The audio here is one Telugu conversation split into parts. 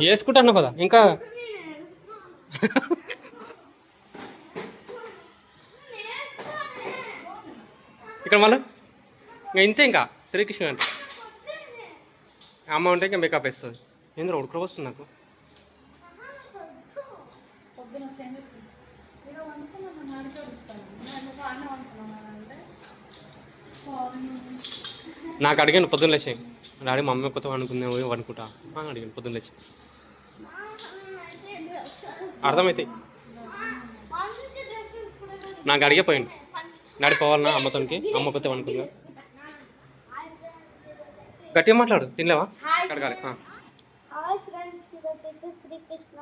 వేసుకుంటాను కదా ఇంకా ఇక్కడ మళ్ళీ? ఇంకా ఇంతే ఇంకా శ్రీకృష్ణ అంటే. అమ్మ ఉంటే ఇంకా మేకప్ వేస్తుంది. ఏంద్ర ఉడుకు వస్తుంది నాకు. నాకు అడిగాను పొద్దున్న లేచి. డాడీ మమ్మీ కొత్త వండుకుందే అనుకుంటా అని అడిగాను పొద్దున్న లేచి. అర్థమైతే నాకు అడిగే పోయిండు. డాడీ పోవాలన్నా అమ్మతోనికి? అమ్మ కొత్త అనుకుందా గట్టిగా మాట్లాడు తినలేవా?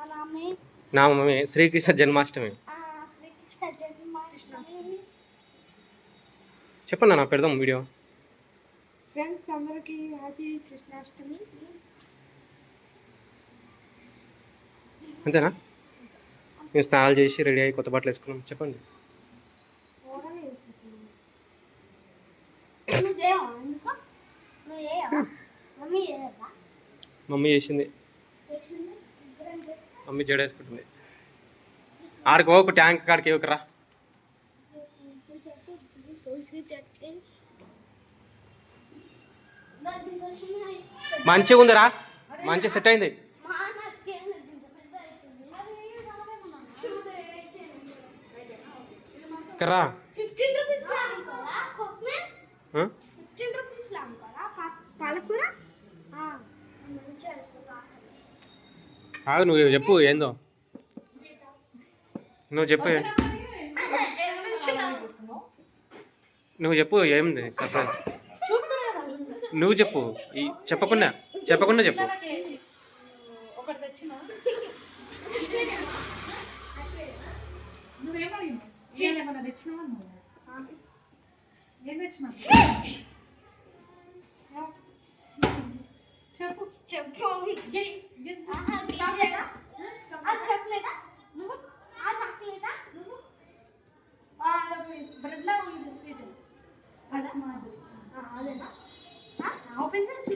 నామే. నా మమ్మీ శ్రీకృష్ణ జన్మాష్టమి. ఆ, శ్రీకృష్ణ జన్మాష్టమి. చెప్పండి నా పెడదాం వీడియో. ఫ్రెండ్స్ అందరికీ హ్యాపీ కృష్ణాష్టమి. అంతేనా? మేము స్నానాలు చేసి రెడీ అయ్యి కొత్త బట్టలు వేసుకున్నాం. చెప్పండి. మమ్మీ చేసింది. మమ్మీ జడ వేసుకుంటుంది. ఆడికి ఒక ట్యాంక్ కాడికి కోసమే మంచిగా ఉందిరా మంచిగా సెట్ అయింది. వేసుకుంటా ఆగు నువ్వు చెప్పు ఏందో? నువ్వు చెప్పు నువ్వు చెప్పు ఏంది సర్ప్రైజ్. నువ్వు చెప్పు ఈ చెప్పకుండా చెప్పకుండా చెప్పు. స్వీట్ ఏమన్నా తెచ్చినావా ఏం తెచ్చినావు? చెప్పు. చెప్పు? ఆ చాక్లెటా నువ్వు? ఆ చాక్లెటా నువ్వు? బ్రెడ్ లా ఉంది స్వీట్ అదేనా? ఓపెన్ చేసి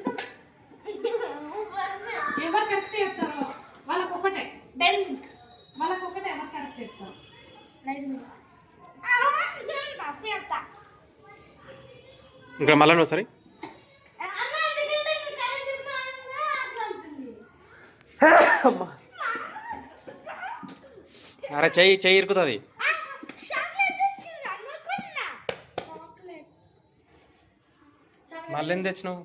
ఎవరు కరెక్ట్ చెప్తారో? వాళ్ళకి ఒకటే డైరీ మిల్క్ వాళ్ళకి ఒకటే ఎవరు కరెక్ట్ చెప్తారు? డైరీ మిల్క్ ఇంకా మళ్ళీ ఉంటుంది అరే చెయ్యి చెయ్యి ఇరుకుతుంది. మళ్ళీ తెచ్చినావు?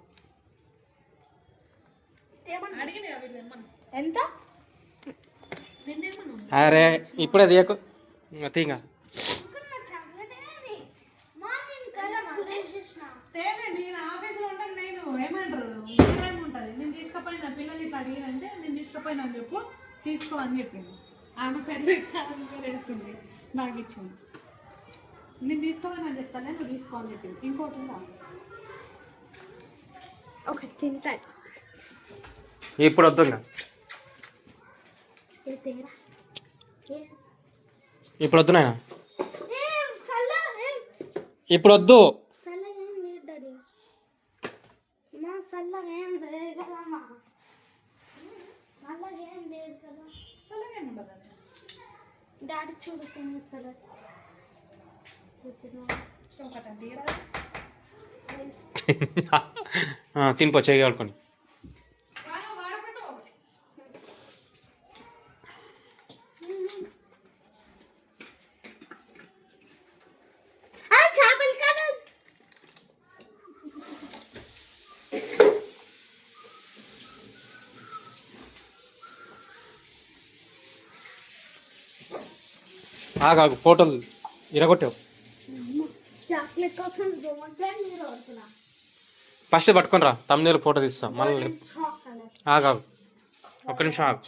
ఎంత? అరే ఇప్పుడే తీయకు. తీగా అనుకున్నా చాక్లెట్ అని మార్నింగ్ కదా చేసేసిన తేనే నేను ఆఫీస్లో ఉంటాను టైం ఉంటుంది నేను తీసుకుపోయిన పిల్లలు ఇట్లా అడిగినంటే నేను తీసుకుపోయినా అని చెప్పు తీసుకో అని చెప్పింది. ఆమె పేరు పెట్టి ఆమె పేరు వేసుకుంది. నాకు ఇచ్చింది. నేను తీసుకోమని అని చెప్తానే నువ్వు తీసుకో అని చెప్పింది. ఇంకోటి ఉందా? తింటా. ఇప్పుడు వద్దు ఇప్పుడు వద్దు నాయన. ఏ చల్ల ఏ? ఇప్పుడు వద్దు చల్లగా ఏం లేదు డాడీ మా చల్లగా ఏం లేదు కదమ్మా చల్లగా ఏం లేదు కదా చల్లగా ఉండదు. డాడీ చూడుతుంది చల్ల తినిపో చెయ్యి ఆగు ఫోటోలు ఇరగొట్టావు. ఫస్ట్ పట్టుకొని రా తమ్ముళ్ళు ఫోటో తీస్తాం మళ్ళీ చాక్లెట్ ఆగు ఆగు. ఒక్క నిమిషం ఆగు.